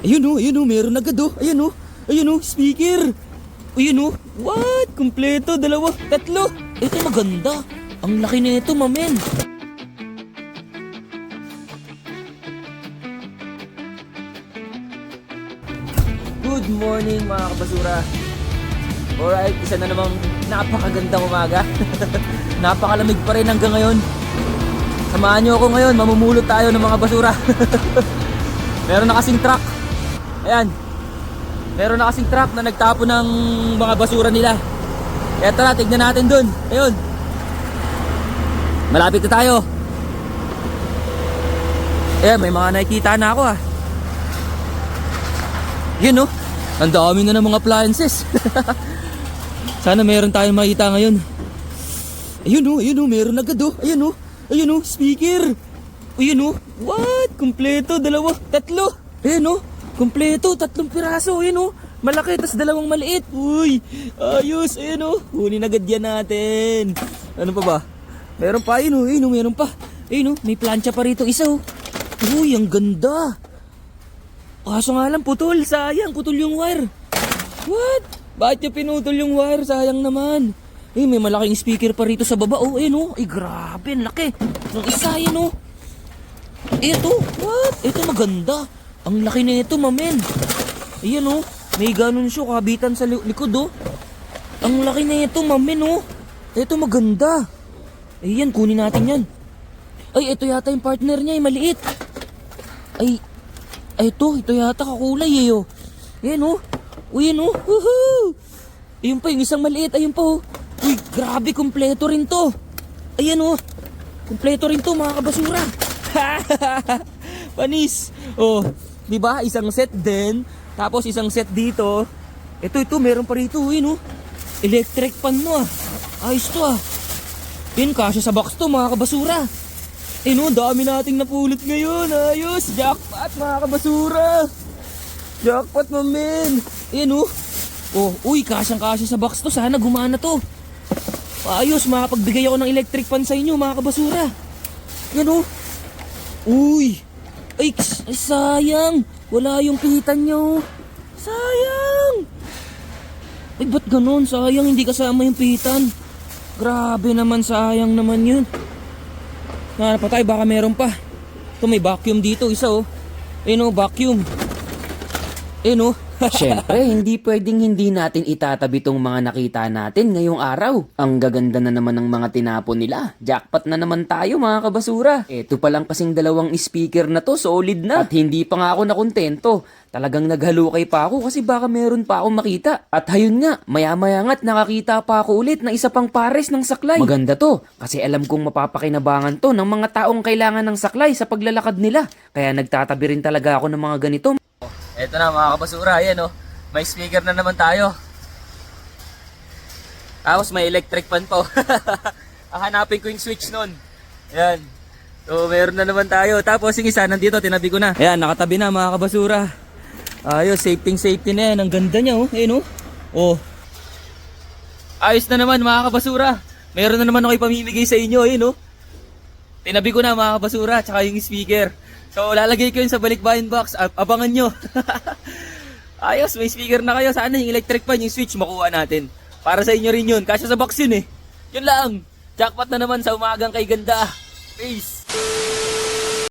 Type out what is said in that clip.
Ayun oh, ayun oh, meron agad oh. Ayun oh, ayun oh, speaker. Ayun oh, what? Kompleto, dalawa, tatlo. Ito maganda. Ang laki nito, mamen. Good morning mga kabasura. Alright, isa na namang napakagandang umaga. Napakalamig pa rin hanggang ngayon. Samahan nyo ako ngayon, mamumulot tayo ng mga basura. Meron na kasing truck. Ayan. Meron na kasing truck na nagtapo ng mga basura nila. Kaya tara, tignan natin dun. Ayun. Malapit na tayo. Ayan, may mga nakikita na ako ah. Yun oh. Ang dami na ng mga appliances. Sana meron tayong makita ngayon. Ayun oh, ayun oh, meron agad oh. Ayun oh. Ayun oh, speaker. Ayun oh. What? Kompleto, dalawa, tatlo. Ayun oh. Kompleto, tatlong piraso. Ayun oh. Malaki, tas dalawang maliit. Uy, ayos. Ayun oh. Kunin agad yan natin. Ano pa ba? Meron pa, ayun oh. Ayun oh, meron pa. Ayun oh, may plancha pa rito isa oh. Uy, ang ganda. Kaso nga lang, putol. Sayang, putol yung wire. What? Bakit niya pinutol yung wire? Sayang naman. Eh, may malaking speaker pa rito sa baba. Oh, ayun oh. Ay, grabe, ang laki. Nung isa, yun oh. Ito, what? Ito maganda. Ang laki nito, mamen. Ayan oh. May ganun siya, kabitan sa li- likod oh. Ang laki nito, mamen oh. Ito maganda. Ayan, kunin natin yan. Ay, ito yata yung partner niya, yung maliit. Ay, ay, ito, ito yata kakulay eh, oh. Ayan, oh. Uy, yan, oh. Woohoo! Ayun pa, yung isang maliit, ayun pa, oh. Uy, grabe, kompleto rin to. Ayan, oh. Kompleto rin to, mga kabasura. Panis. Oh, di ba? Isang set din. Tapos isang set dito. Ito, ito, meron pa rito, yun, oh. Electric pan mo, ah. Ayos to, ah. Yun, kasya sa box to, mga kabasura. Eh no, dami nating napulot ngayon. Ayos, jackpot mga kabasura. Jackpot mamen. Eh no. Oh, uy, kasyang-kasya sa box to. Sana gumana to. Ayos, makapagbigay ako ng electric fan sa inyo mga kabasura. Yan oh. Uy. Ay, ay, sayang. Wala yung pihitan nyo. Sayang. Ay, ba't ganun? Sayang, hindi kasama yung pihitan. Grabe naman, sayang naman yun. Hanap pa tayo, baka meron pa. Ito may vacuum dito, isa oh. Eh no, vacuum. Eh no. Siyempre, hindi pwedeng hindi natin itatabi tong mga nakita natin ngayong araw. Ang gaganda na naman ng mga tinapon nila. Jackpot na naman tayo mga kabasura. Ito pa lang kasing dalawang speaker na to, solid na. At hindi pa nga ako nakontento. Talagang naghalukay pa ako kasi baka meron pa akong makita. At hayun nga, maya-maya nga't nakakita pa ako ulit ng isa pang pares ng saklay. Maganda to kasi alam kong mapapakinabangan to ng mga taong kailangan ng saklay sa paglalakad nila. Kaya nagtatabi rin talaga ako ng mga ganito. Eto na mga kabasura, ayan oh. May speaker na naman tayo. Tapos may electric fan pa. oh. Hahanapin ko yung switch nun. Ayan. So meron na naman tayo. Tapos yung isa nandito, tinabi ko na. Ayan, nakatabi na mga kabasura. Ayos, safety safety na yan. Ang ganda niya oh. Ayan oh. Oh. Ayos na naman mga kabasura. Meron na naman ako ipamimigay sa inyo. Ayan oh. Tinabi ko na mga kabasura, tsaka yung speaker. So, lalagay ko yun sa balikbayan box. Ab- abangan nyo. Ayos, may speaker na kayo. Sana yung electric fan, yung switch, makuha natin. Para sa inyo rin yun. Kasya sa box yun eh. Yun lang. Jackpot na naman sa umagang kay ganda. Peace.